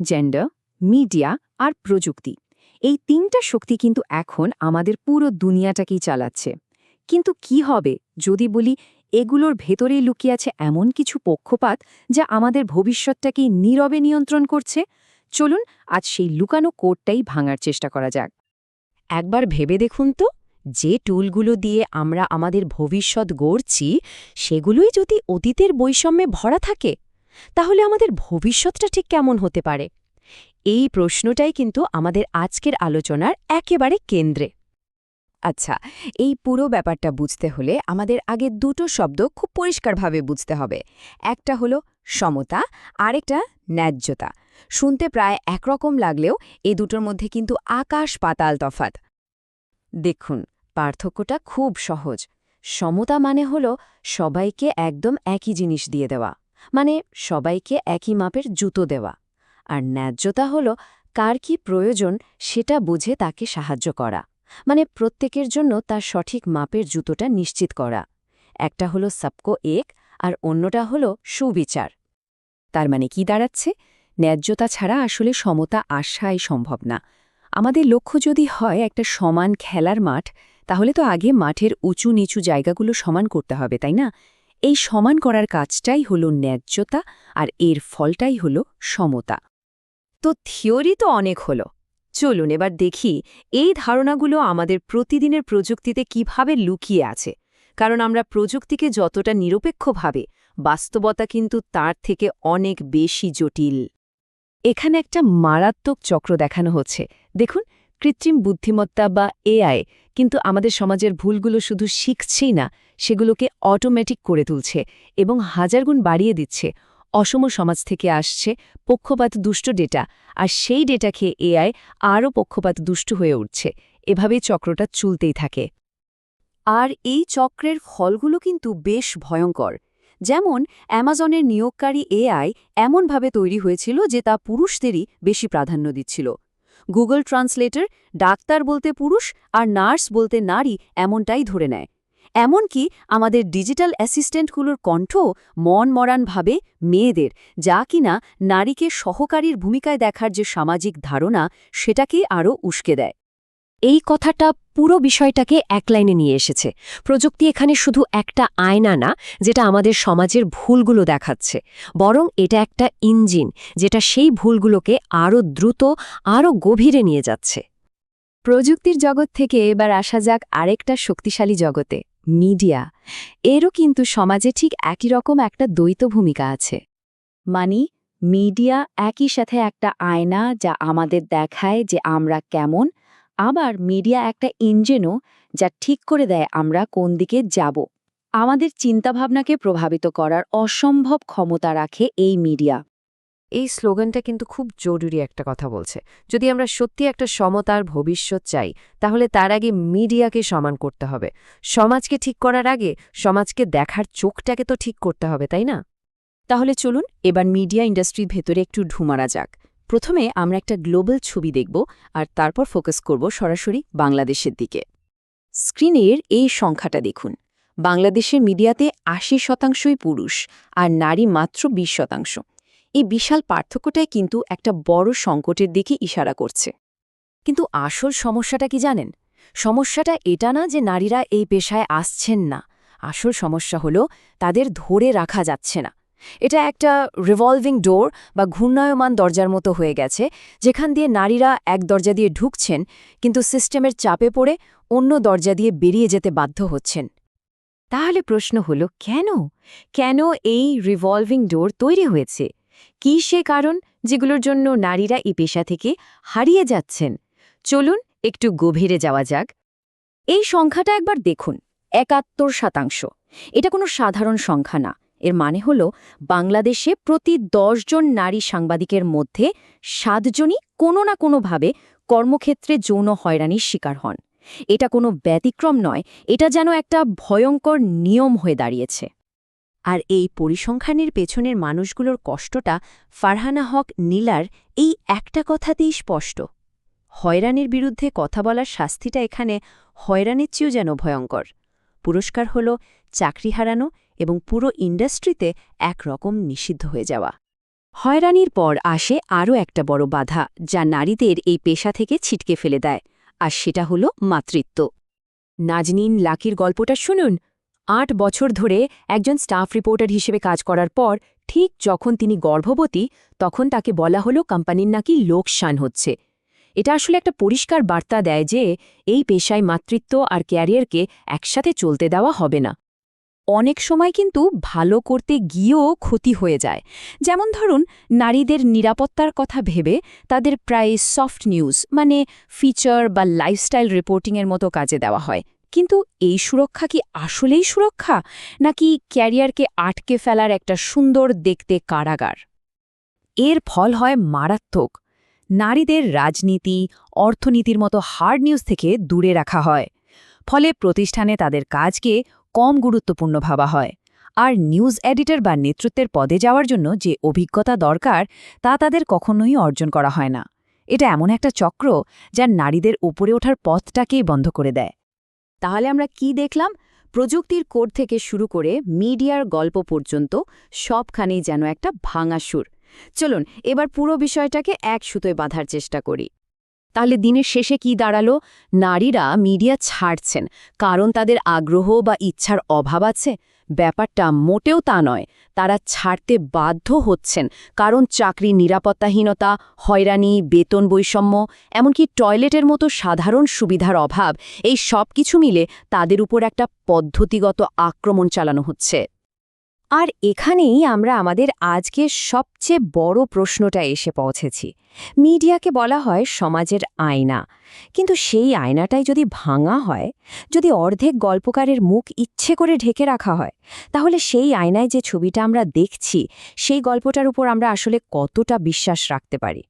Gender media আর প্রযুক্তি। এই তিনটা শক্তি কিন্তু এখন আমাদের পুরো দুনিয়াটাকেই চালাচ্ছে। কিন্তু কি হবে যদি বলি, এগুলোর ভেতরেই লুকিয়ে আছে এমন কিছু পক্ষপাত যা আমাদের ভবিষ্যৎটাকে নীরবে নিয়ন্ত্রণ করছে? চলুন আজ সেই লুকানো কোডটাই ভাঙার চেষ্টা করা যাক। একবার ভেবে দেখুন তো, যে টুলগুলো দিয়ে আমরা আমাদের ভবিষ্যৎ গড়ছি, সেগুলোই যদি অতীতের বৈষম্যে ভরা থাকে তাহলে আমাদের ভবিষ্যৎটা ঠিক কেমন হতে পারে? এই প্রশ্নটাই কিন্তু আমাদের আজকের আলোচনার একেবারে কেন্দ্রে। আচ্ছা এই পুরো ব্যাপারটা বুঝতে হলে আমাদের আগে দুটো শব্দ খুব পরিষ্কারভাবে বুঝতে হবে। একটা হলো সমতা, আরেকটা ন্যায্যতা। শুনতে প্রায় একরকম লাগলেও এ দুটোর মধ্যে কিন্তু আকাশ পাতাল তফাত দেখুন, পার্থক্যটা খুব সহজ। সমতা মানে হল সবাইকে একদম একই জিনিস দিয়ে দেওয়া। মানে সবাইকে একই মাপের জুতো দেওয়া। আর ন্যায্যতা হল কার কি প্রয়োজন সেটা বুঝে তাকে সাহায্য করা। মানে প্রত্যেকের জন্য তার সঠিক মাপের জুতোটা নিশ্চিত করা। একটা হলো সবকো এক আর অন্যটা হলো সুবিচার। তার মানে কি দাঁড়াচ্ছে? ন্যায্যতা ছাড়া আসলে সমতা আশাই সম্ভব না। আমাদের লক্ষ্য যদি হয় একটা সমান খেলার মাঠ, তাহলে তো আগে মাঠের উঁচু নিচু জায়গাগুলো সমান করতে হবে, তাই না? এই সমান করার কাজটাই হল ন্যায্যতা আর এর ফলটাই হল সমতা। তো থিওরি তো অনেক হল। চলুন এবার দেখি এই ধারণাগুলো আমাদের প্রতিদিনের প্রযুক্তিতে কীভাবে লুকিয়ে আছে। কারণ আমরা প্রযুক্তিকে যতটা নিরপেক্ষভাবে, বাস্তবতা কিন্তু তার থেকে অনেক বেশি জটিল। এখানে একটা মারাত্মক চক্র দেখানো হচ্ছে। দেখুন, কৃত্রিম বুদ্ধিমত্তা বা এআই কিন্তু আমাদের সমাজের ভুলগুলো শুধু শিখছেই না সেগুলোকে অটোমেটিক করে তুলছে এবং হাজারগুণ বাড়িয়ে দিচ্ছে। অসম সমাজ থেকে আসছে পক্ষপাত দুষ্ট ডেটা আর সেই ডেটা খেয়ে এআই আরও পক্ষপাত দুষ্ট হয়ে উঠছে। এভাবেই চক্রটা চুলতেই থাকে। আর এই চক্রের ফলগুলো কিন্তু বেশ ভয়ঙ্কর। যেমন অ্যামাজনের নিয়োগকারী এআই এমনভাবে তৈরি হয়েছিল যে তা পুরুষদেরই বেশি প্রাধান্য দিচ্ছিল। গুগল ট্রান্সলেটর, ডাক্তার বলতে পুরুষ আর নার্স বলতে নারী এমনটাই ধরে নেয়। এমনকি আমাদের ডিজিটাল অ্যাসিস্ট্যান্টগুলোর কণ্ঠ মন মরানভাবে মেয়েদের, যা কিনা নারীকে সহকারীর ভূমিকায় দেখার যে সামাজিক ধারণা, সেটাকেই আরও উস্কে দেয়। এই কথাটা পুরো বিষয়টাকে এক লাইনে নিয়ে এসেছে। প্রযুক্তি এখানে শুধু একটা আয়না না, যেটা আমাদের সমাজের ভুলগুলো দেখাচ্ছে। বরং এটা একটা ইঞ্জিন, যেটা সেই ভুলগুলোকে আরও দ্রুত, আরও গভীরে নিয়ে যাচ্ছে। প্রযুক্তির জগৎ থেকে এবার আসা যাক আরেকটা শক্তিশালী জগতে। মিডিয়া, এরও কিন্তু সমাজে ঠিক একই রকম একটা দ্বৈত ভূমিকা আছে। মানি, মিডিয়া একই সাথে একটা আয়না যা আমাদের দেখায় যে আমরা কেমন, আবার মিডিয়া একটা ইঞ্জিনও যা ঠিক করে দেয় আমরা কোন দিকে যাব। আমাদের চিন্তাভাবনাকে প্রভাবিত করার অসম্ভব ক্ষমতা রাখে এই মিডিয়া। এই স্লোগানটা কিন্তু খুব জরুরি একটা কথা বলছে। যদি আমরা সত্যি একটা সমতার ভবিষ্যৎ চাই, তাহলে তার আগে মিডিয়াকে সমান করতে হবে। সমাজকে ঠিক করার আগে সমাজকে দেখার চোখটাকে তো ঠিক করতে হবে, তাই না? তাহলে চলুন এবার মিডিয়া ইন্ডাস্ট্রির ভেতরে একটু ঢুমারা যাক। প্রথমে আমরা একটা গ্লোবাল ছবি দেখব আর তারপর ফোকাস করব সরাসরি বাংলাদেশের দিকে। স্ক্রিনের এই সংখ্যাটা দেখুন। বাংলাদেশের মিডিয়াতে আশি শতাংশই পুরুষ আর নারী মাত্র ২০ শতাংশ। এই বিশাল পার্থক্যটাই কিন্তু একটা বড় সংকটের দিকে ইশারা করছে। কিন্তু আসল সমস্যাটা কি জানেন? সমস্যাটা এটা না যে নারীরা এই পেশায় আসছেন না। আসল সমস্যা হলো তাদের ধরে রাখা যাচ্ছে না। এটা একটা রিভলভিং ডোর বা ঘূর্ণায়মান দরজার মতো হয়ে গেছে, যেখান দিয়ে নারীরা এক দরজা দিয়ে ঢুকছেন, কিন্তু সিস্টেমের চাপে পড়ে অন্য দরজা দিয়ে বেরিয়ে যেতে বাধ্য হচ্ছেন। তাহলে প্রশ্ন হল, কেন? কেন এই রিভলভিং ডোর তৈরি হয়েছে? কি সে কারণ যেগুলোর জন্য নারীরা এই পেশা থেকে হারিয়ে যাচ্ছেন? চলুন একটু গভীরে যাওয়া যাক। এই সংখ্যাটা একবার দেখুন, একাত্তর শতাংশ। এটা কোনো সাধারণ সংখ্যা না। এর মানে হল, বাংলাদেশে প্রতি জন নারী সাংবাদিকের মধ্যে সাতজনই কোনো না কোনোভাবে কর্মক্ষেত্রে যৌন হয়রানির শিকার হন। এটা কোনো ব্যতিক্রম নয়, এটা যেন একটা ভয়ঙ্কর নিয়ম হয়ে দাঁড়িয়েছে। আর এই পরিসংখ্যানের পেছনের মানুষগুলোর কষ্টটা ফারহানা হক নীলার এই একটা কথাতেই স্পষ্ট। হয়রানির বিরুদ্ধে কথা বলার শাস্তিটা এখানে হয়রানির চেয়েও যেন ভয়ঙ্কর। পুরস্কার হল চাকরি হারানো এবং পুরো ইন্ডাস্ট্রিতে একরকম নিষিদ্ধ হয়ে যাওয়া। হয়রানির পর আসে আরও একটা বড় বাধা, যা নারীদের এই পেশা থেকে ছিটকে ফেলে দেয়, আর সেটা হলো মাতৃত্ব। নাজনীন লাকির গল্পটা শুনুন। আট বছর ধরে একজন স্টাফ রিপোর্টার হিসেবে কাজ করার পর, ঠিক যখন তিনি গর্ভবতী, তখন তাকে বলা হলো কোম্পানির নাকি লোকসান হচ্ছে। এটা আসলে একটা পরিষ্কার বার্তা দেয় যে, এই পেশায় মাতৃত্ব আর ক্যারিয়ারকে একসাথে চলতে দেওয়া হবে না। অনেক সময় কিন্তু ভালো করতে গিয়েও ক্ষতি হয়ে যায়। যেমন ধরুন, নারীদের নিরাপত্তার কথা ভেবে তাদের প্রায় সফট নিউজ মানে ফিচার বা লাইফস্টাইল রিপোর্টিংয়ের মতো কাজে দেওয়া হয়। কিন্তু এই সুরক্ষা কি আসলেই সুরক্ষা? নাকি ক্যারিয়ারকে আটকে ফেলার একটা সুন্দর দেখতে কারাগার? এর ফল হয় মারাত্মক। নারীদের রাজনীতি, অর্থনীতির মতো হার্ড নিউজ থেকে দূরে রাখা হয়। ফলে প্রতিষ্ঠানে তাদের কাজকে কম গুরুত্বপূর্ণ ভাবা হয়। আর নিউজ এডিটর বা নেতৃত্বের পদে যাওয়ার জন্য যে অভিজ্ঞতা দরকার, তা তাদের কখনোই অর্জন করা হয় না। এটা এমন একটা চক্র, যা নারীদের উপরে ওঠার পথটাকেই বন্ধ করে দেয়। তাহলে আমরা কি দেখলাম? প্রযুক্তির কোড থেকে শুরু করে মিডিয়ার গল্প পর্যন্ত সবখানেই যেন একটা ভাঙা সুর। চলুন, এবার পুরো বিষয়টাকে এক সুতোয় বাঁধার চেষ্টা করি। তাহলে দিনের শেষে কি দাঁড়াল? নারীরা মিডিয়া ছাড়ছেন। কারণ তাদের আগ্রহ বা ইচ্ছার অভাব আছে। ব্যাপারটা মোটেও তা নয়। তারা ছাড়তে বাধ্য হচ্ছেন। কারণ চাকরি নিরাপত্তাহীনতা, হয়রানি, বেতন বৈষম্য, এমনকি টয়লেটের মতো সাধারণ সুবিধার অভাব, এই সব কিছু মিলে তাদের উপর একটা পদ্ধতিগত আক্রমণ চালানো হচ্ছে। আর এখানেই আমরা আমাদের আজকের সবচেয়ে বড় প্রশ্নটা এসে পৌঁছেছি। মিডিয়াকে বলা হয় সমাজের আয়না। কিন্তু সেই আয়নাটাই যদি ভাঙা হয়, যদি অর্ধেক গল্পকারের মুখ ইচ্ছে করে ঢেকে রাখা হয়, তাহলে সেই আয়নায় যে ছবিটা আমরা দেখছি, সেই গল্পটার উপর আমরা আসলে কতটা বিশ্বাস রাখতে পারি?